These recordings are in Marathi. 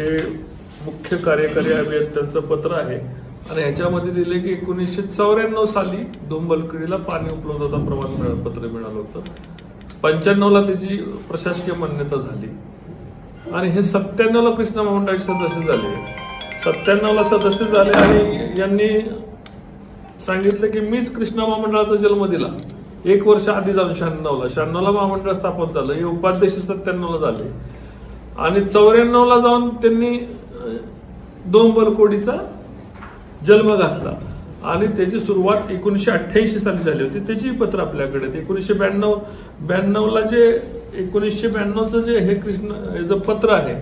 हे मुख्य कार्यकारी अभियंत्यांचं पत्र आहे. आणि ह्याच्यामध्ये दिले की एकोणीसशे चौऱ्याण्णव साली दोंबलकडीला पाणी उपलब्धता प्रमाण मिळ- पत्र मिळालं होतं. पंच्याण्णवला त्याची प्रशासकीय मान्यता झाली. आणि हे सत्त्याण्णवला कृष्णा महामंडळाचे सदस्य झाले. सत्त्याण्णवला सदस्य झाले आणि यांनी सांगितलं की मीच कृष्णा महामंडळाचा जन्म दिला. एक वर्ष आधी जाऊन शहाण्णवला. शहाण्णवला महामंडळ स्थापन झालं. हे उपाध्यक्ष सत्त्याण्णवला झाले. आणि चौऱ्याण्णवला जाऊन त्यांनी दोन बलकोडीचा जन्म घातला. आणि त्याची सुरुवात एकोणीसशे अठ्ठ्याऐंशी साली झाली होती. त्याची पत्र आपल्याकडे एकोणीसशे ब्याण्णव ब्याण्णवला जे एकोणीसशे ब्याण्णवचं जे हे कृष्ण जे पत्र आहे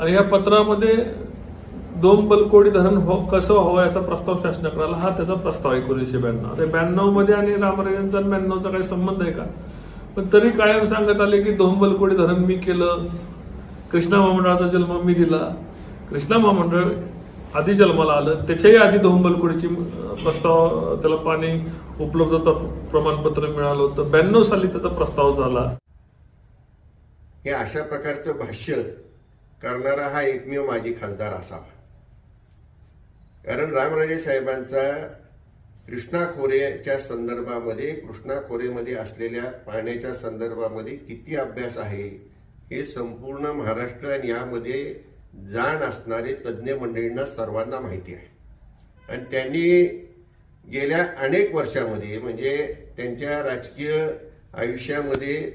आणि या पत्रामध्ये दोन बलकोडी धरण हो कसं व्हावं याचा प्रस्ताव शासनाकडे आला हा त्याचा प्रस्ताव आहे एकोणीसशे ब्याण्णव. ते ब्याण्णवमध्ये आणि रामराजांचा आणि ब्याण्णवचा काही संबंध आहे का? पण तरी कायम सांगत आले की दोन बलकोडी धरण मी केलं. कृष्णा महामंडळाचा जन्म मी दिला. कृष्णा महामंडळ आधी जन्माला आलं. त्याच्याही आधी धोंबलकुडीची प्रस्ताव त्याला पाणी उपलब्धता प्रमाणपत्र मिळालं होतं. ब्याण्णव साली त्याचा प्रस्ताव झाला. हे अशा प्रकारचं भाष्य करणारा हा एकमेव माजी खासदार असावा. कारण रामराजे साहेबांचा कृष्णा खोरेच्या संदर्भामध्ये कृष्णा खोरेमध्ये असलेल्या पाण्याच्या संदर्भामध्ये किती अभ्यास आहे हे संपूर्ण महाराष्ट्र आणि यामध्ये जाण असणारे तज्ज्ञ मंडळींना सर्वांना माहिती आहे. आणि त्यांनी गेल्या अनेक वर्षामध्ये म्हणजे त्यांच्या राजकीय आयुष्यामध्ये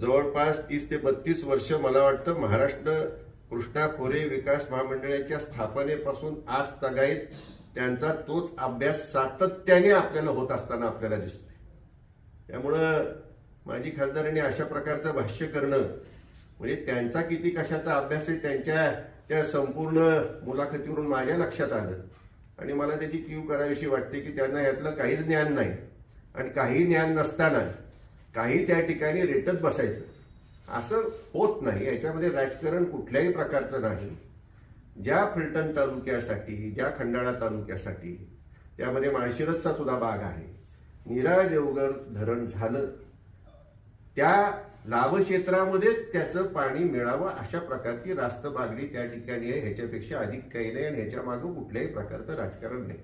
जवळपास तीस ते बत्तीस वर्ष मला वाटतं महाराष्ट्र कृष्णा खोरे विकास महामंडळाच्या स्थापनेपासून आज तगाईत त्यांचा तोच अभ्यास सातत्याने आपल्याला होत असताना आपल्याला दिसतोय. त्यामुळं माजी खासदारांनी अशा प्रकारचं भाष्य करणं म्हणजे त्यांचा किती कशाचा अभ्यास आहे त्यांच्या त्या संपूर्ण मुलाखतीवरून माझ्या लक्षात आलं. आणि मला त्याची क्यू करावीशी वाटते की त्यांना यातलं काहीच ज्ञान नाही. आणि काही ज्ञान नसताना काही त्या ठिकाणी रेटत बसायचं. असं होत नाही. याच्यामध्ये राजकारण कुठल्याही प्रकारचं नाही. ज्या फलटण तालुक्यासाठी ज्या खंडाळा तालुक्यासाठी त्यामध्ये माळशिरसचा सुद्धा भाग आहे. नीरा देवगर धरण झालं. त्या लाभक्षेत्रामध्येच त्याचं पाणी मिळावं अशा प्रकारची रास्त मागणी त्या ठिकाणी आहे. ह्याच्यापेक्षा अधिक काही नाही आणि ह्याच्या मागं कुठल्याही प्रकारचं राजकारण नाही.